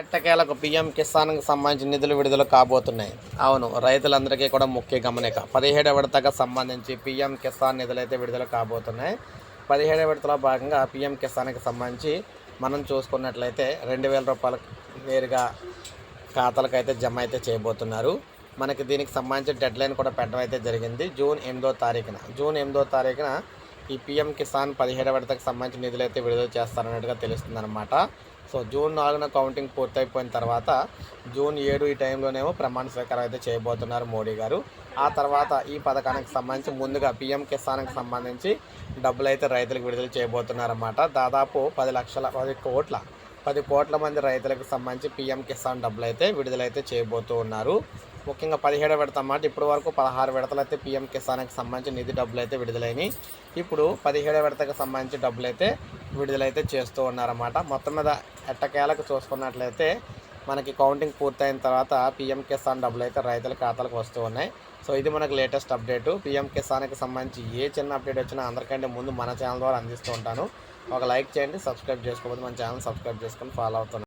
ఎట్టకేలకు పీఎం కిసాన్కి సంబంధించిన నిధులు విడుదల కాబోతున్నాయి. అవును రైతులందరికీ కూడా ముఖ్య గమనిక. పదిహేడవ విడతకు సంబంధించి పీఎం కిసాన్ నిధులు అయితే విడుదల కాబోతున్నాయి. పదిహేడవ విడతలో భాగంగా పీఎం కిసాన్కి సంబంధించి మనం చూసుకున్నట్లయితే రెండు వేల రూపాయలు నేరుగా ఖాతాలకు అయితే జమ అయితే చేయబోతున్నారు. మనకి దీనికి సంబంధించి డెడ్ లైన్ కూడా పెట్టడం అయితే జరిగింది. జూన్ ఎనిమిదో తారీఖున జూన్ ఎనిమిదో తారీఖున ఈ పిఎం కిసాన్ పదిహేడవ విడతకు సంబంధించిన నిధులు అయితే విడుదల చేస్తారన్నట్టుగా తెలుస్తుంది అనమాట సో జూన్ నాలుగున కౌంటింగ్ పూర్తయిపోయిన తర్వాత జూన్ ఏడు ఈ టైంలోనేమో ప్రమాణ స్వీకారం అయితే చేయబోతున్నారు మోడీ గారు. ఆ తర్వాత ఈ పథకానికి సంబంధించి ముందుగా పిఎం కిసాన్కి సంబంధించి డబ్బులు అయితే రైతులకు విడుదల చేయబోతున్నారన్నమాట. దాదాపు పది లక్షల పది కోట్ల పది కోట్ల మంది రైతులకు సంబంధించి పిఎం కిసాన్ డబ్బులు అయితే విడుదలైతే చేయబోతూ ఉన్నారు ముఖ్యంగా పదిహేడో విడత అన్నమాట. ఇప్పటి వరకు పదహారు విడతలు అయితే పిఎం కిసాన్కి సంబంధించి నిధి డబ్బులు అయితే విడుదలైనవి ఇప్పుడు పదిహేడో విడతకు సంబంధించి డబ్బులు అయితే విడుదలైతే చేస్తూ ఉన్నారన్నమాట. మొత్తం మీద ఎట్టకేలకు చూసుకున్నట్లయితే మనకి కౌంటింగ్ పూర్తయిన తర్వాత పిఎం కిసాన్ డబ్బులు అయితే రైతుల ఖాతాలకు వస్తూ ఉన్నాయి. సో ఇది మనకు లేటెస్ట్ అప్డేటు. పిఎం కిసాన్కి సంబంధించి ఏ చిన్న అప్డేట్ వచ్చినా అందరికంటే ముందు మన ఛానల్ ద్వారా అందిస్తూ ఉంటాను. ఒక లైక్ చేయండి సబ్స్క్రైబ్ చేసుకోకపోతే మన ఛానల్ సబ్స్క్రైబ్ చేసుకొని ఫాలో అవుతున్నాను